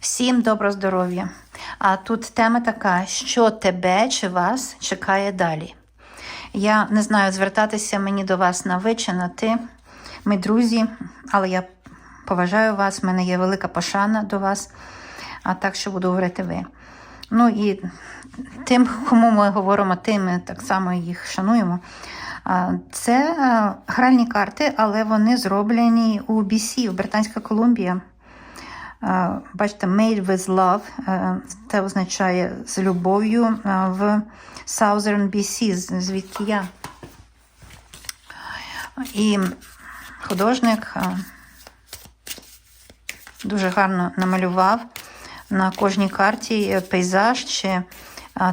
Всім добро здоров'я! А тут тема така, що тебе чи вас чекає далі. Я не знаю, звертатися мені до вас на ви чи на ти. Ми друзі, але я поважаю вас, в мене є велика пошана до вас, а так що буду говорити ви. Ну і тим, кому ми говоримо, тим ми так само їх шануємо. Це е, гральні карти, але вони зроблені у BC, у Британська Колумбія. Е, Бачите, made with love, е, це означає з любов'ю е, в Southern BC, звідки я. І художник дуже гарно намалював на кожній карті пейзаж чи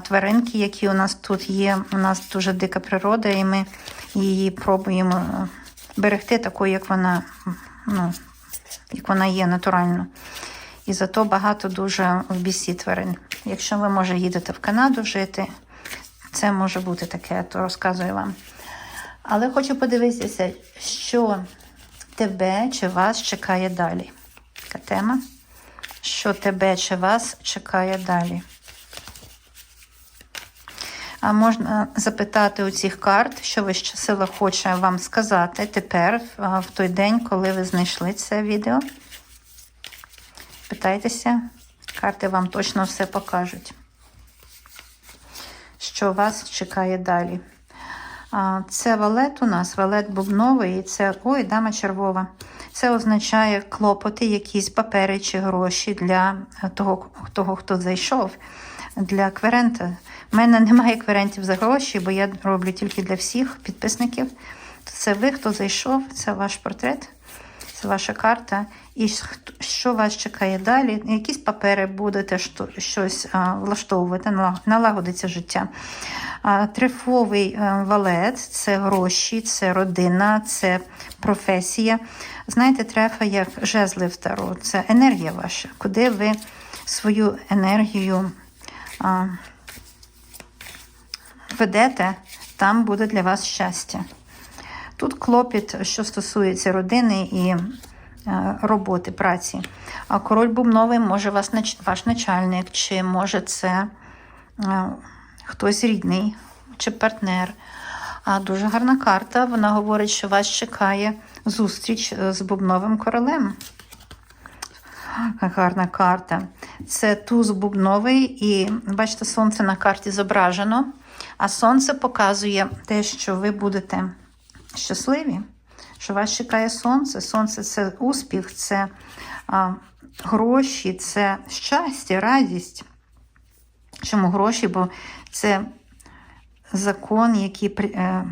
тваринки, які у нас тут є. У нас дуже дика природа, і ми її пробуємо берегти такою, як вона, ну, як вона є натурально. І зато багато дуже в бісі тварин. Якщо ви, може, їдете в Канаду жити, це може бути таке, то розказую вам. Але хочу подивитися, що тебе чи вас чекає далі. Така тема. Що тебе чи вас чекає далі. А можна запитати у цих карт, що вища сила хоче вам сказати тепер, в той день, коли ви знайшли це відео. Питайтеся, карти вам точно все покажуть. Що вас чекає далі. Це валет у нас, валет бубновий, і це ой, дама червова. Це означає клопоти, якісь папери чи гроші для того, того хто зайшов, для кверента. У мене немає кверентів за гроші, бо я роблю тільки для всіх підписників. Це ви, хто зайшов, це ваш портрет, це ваша карта. І що вас чекає далі? Якісь папери будете щось влаштовувати, налагодиться життя. Трифовий е, валет це гроші, це родина, це професія. Знаєте, трефа як жезли в таро, це енергія ваша, куди ви свою енергію ведете, там буде для вас щастя. Тут клопіт, що стосується родини і е, роботи, праці. А король бубновий може вас ваш начальник, чи може це е, хтось рідний, чи партнер. А дуже гарна карта. Вона говорить, що вас чекає зустріч е, з бубновим королем. Гарна карта. Це туз бубновий, і бачите, сонце на карті зображено. А сонце показує те, що ви будете щасливі, що вас чекає сонце. Сонце це успіх, це а, гроші, це щастя, радість. Чому гроші? Бо це закон, який е,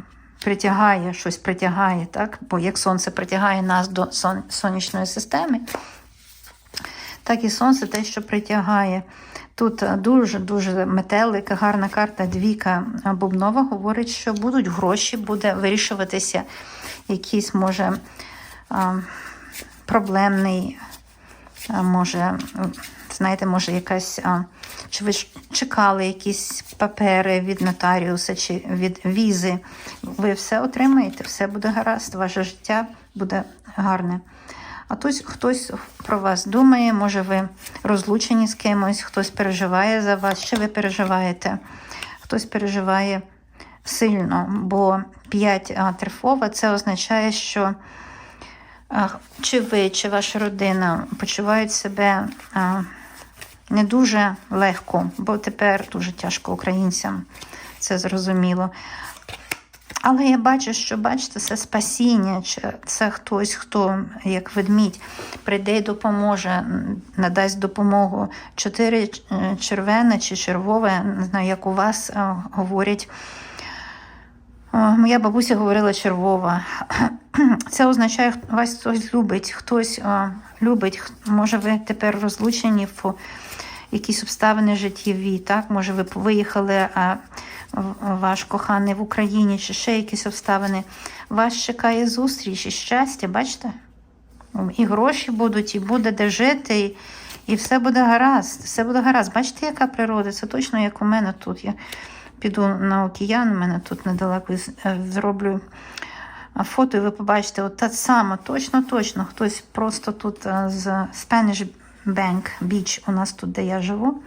притягає, щось притягає, так? Бо як сонце притягає нас до сон- сонячної системи, так і сонце те, що притягає. Тут дуже-дуже метелика, гарна карта двіка Бубнова говорить, що будуть гроші, буде вирішуватися якийсь, може, проблемний, може, знаєте, може, якась. Чи ви чекали якісь папери від нотаріуса чи від візи? Ви все отримаєте, все буде гаразд, ваше життя буде гарне. А тут хтось про вас думає, може ви розлучені з кимось, хтось переживає за вас, чи ви переживаєте, хтось переживає сильно, бо 5 трифова це означає, що чи ви, чи ваша родина почувають себе не дуже легко, бо тепер дуже тяжко українцям, це зрозуміло. Але я бачу, що бачите, це спасіння, чи це хтось, хто, як ведмідь, прийде і допоможе, надасть допомогу. Чотири е, червене чи червове, не знаю, як у вас е, говорять. Моя бабуся говорила червова. Це означає, хто- вас хтось любить, хтось е, любить. Може, ви тепер розлучені якісь обставини життєві, так? Може, ви виїхали, а ваш коханий в Україні, чи ще якісь обставини. Вас чекає зустріч і щастя, бачите? І гроші будуть, і буде де жити, і, і все буде гаразд. Все буде гаразд. Бачите, яка природа? Це точно як у мене тут. Я піду на океан, у мене тут недалеко е, зроблю фото, і ви побачите, от та сама, точно, точно. Хтось просто тут е, з Spanish Bank Beach, у нас тут, де я живу.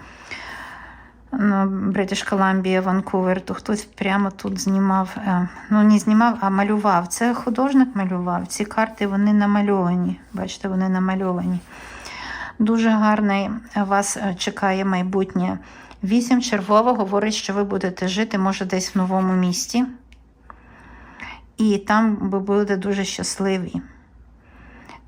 Бритиш Колумбія, Ванкувер, то хтось прямо тут знімав, е, ну не знімав, а малював. Це художник малював. Ці карти вони намальовані. Бачите, вони намальовані. Дуже гарний вас е, чекає майбутнє. Вісім червово говорить, що ви будете жити, може, десь в новому місті. І там ви будете дуже щасливі.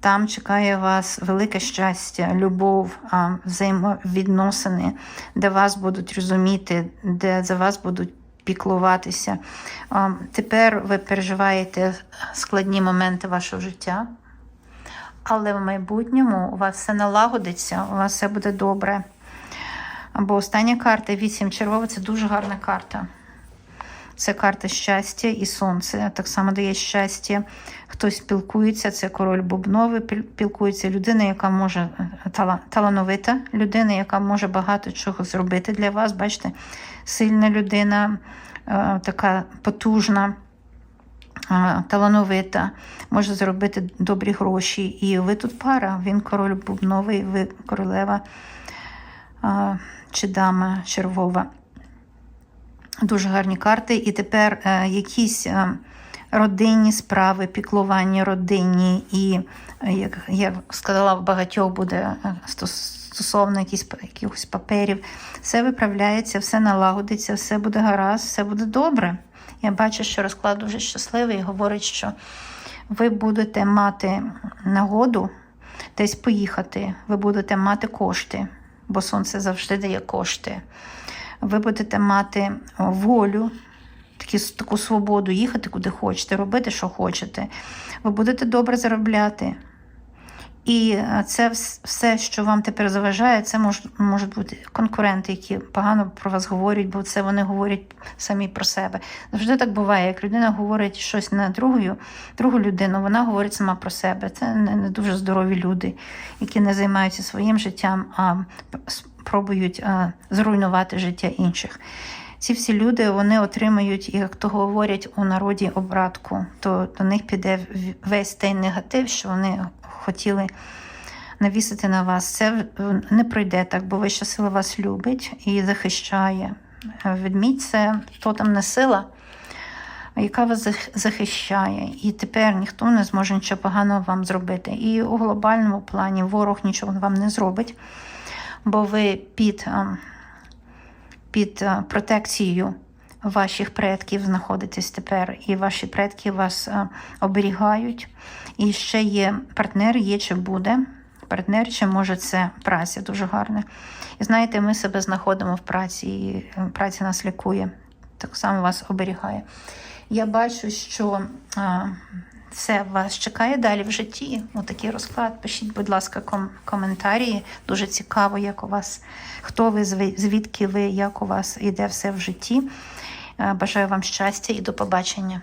Там чекає вас велике щастя, любов, взаємовідносини, де вас будуть розуміти, де за вас будуть піклуватися. Тепер ви переживаєте складні моменти вашого життя, але в майбутньому у вас все налагодиться, у вас все буде добре. Бо остання карта 8 червова це дуже гарна карта. Це карта щастя і сонце. Так само дає щастя. Хтось спілкується, це король Бубновий, спілкується людина, яка може талановита, людина, яка може багато чого зробити для вас. Бачите, сильна людина, е, така потужна, е, талановита, може зробити добрі гроші. І ви тут пара. Він король Бубновий, ви королева е, чи дама червова. Дуже гарні карти. І тепер е, якісь е, родинні справи, піклування родинні, і, як я сказала, в багатьох буде е, стосовно якихось паперів. Все виправляється, все налагодиться, все буде гаразд, все буде добре. Я бачу, що розклад дуже щасливий і говорить, що ви будете мати нагоду десь поїхати, ви будете мати кошти, бо сонце завжди дає кошти ви будете мати волю, такі, таку свободу їхати куди хочете, робити, що хочете. Ви будете добре заробляти. І е, це все, що вам тепер заважає, це мож, можуть бути конкуренти, які погано про вас говорять, бо це вони говорять самі про себе. Завжди так буває, як людина говорить щось на другу, другу людину, вона говорить сама про себе. Це не, не дуже здорові люди, які не займаються своїм життям, а спробують а, зруйнувати життя інших. Ці всі люди вони отримають, як то говорять у народі, обратку, то до них піде весь той негатив, що вони хотіли навісити на вас. Це не пройде так, бо вища сила вас любить і захищає. Ведмідь це тотемна сила, яка вас захищає. І тепер ніхто не зможе нічого поганого вам зробити. І у глобальному плані ворог нічого вам не зробить, бо ви під. Під е, протекцією ваших предків знаходитесь тепер, і ваші предки вас е, оберігають. І ще є партнер, є чи буде. Партнер, чи може це праця дуже гарна. І знаєте, ми себе знаходимо в праці, і е, праця нас лікує, так само вас оберігає. Я бачу, що а, це вас чекає далі в житті. Отакий розклад. Пишіть, будь ласка, ком- коментарі. Дуже цікаво, як у вас, хто ви, звідки ви, як у вас іде все в житті. Е, Бажаю вам щастя і до побачення.